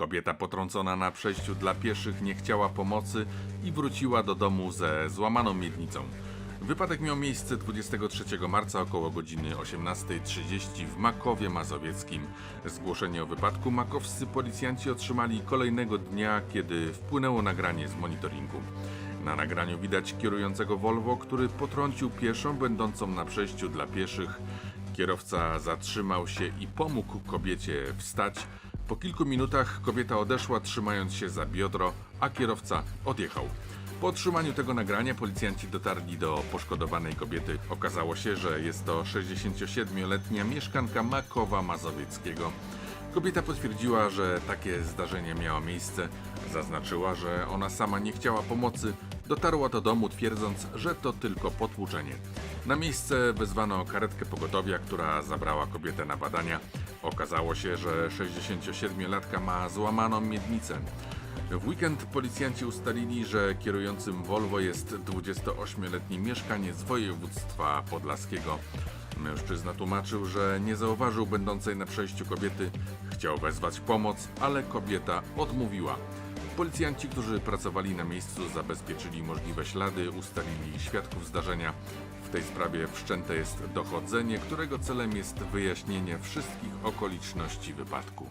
Kobieta potrącona na przejściu dla pieszych nie chciała pomocy i wróciła do domu ze złamaną miednicą. Wypadek miał miejsce 23 marca około godziny 18.30 w Makowie Mazowieckim. Zgłoszenie o wypadku makowscy policjanci otrzymali kolejnego dnia, kiedy wpłynęło nagranie z monitoringu. Na nagraniu widać kierującego Volvo, który potrącił pieszą będącą na przejściu dla pieszych. Kierowca zatrzymał się i pomógł kobiecie wstać. Po kilku minutach kobieta odeszła, trzymając się za biodro, a kierowca odjechał. Po otrzymaniu tego nagrania policjanci dotarli do poszkodowanej kobiety. Okazało się, że jest to 67-letnia mieszkanka Makowa Mazowieckiego. Kobieta potwierdziła, że takie zdarzenie miało miejsce. Zaznaczyła, że ona sama nie chciała pomocy. Dotarła do domu twierdząc, że to tylko potłuczenie. Na miejsce wezwano karetkę pogotowia, która zabrała kobietę na badania. Okazało się, że 67-latka ma złamaną miednicę. W weekend policjanci ustalili, że kierującym Volvo jest 28-letni mieszkaniec województwa podlaskiego. Mężczyzna tłumaczył, że nie zauważył będącej na przejściu kobiety, chciał wezwać pomoc, ale kobieta odmówiła. Policjanci, którzy pracowali na miejscu, zabezpieczyli możliwe ślady, ustalili świadków zdarzenia. W tej sprawie wszczęte jest dochodzenie, którego celem jest wyjaśnienie wszystkich okoliczności wypadku.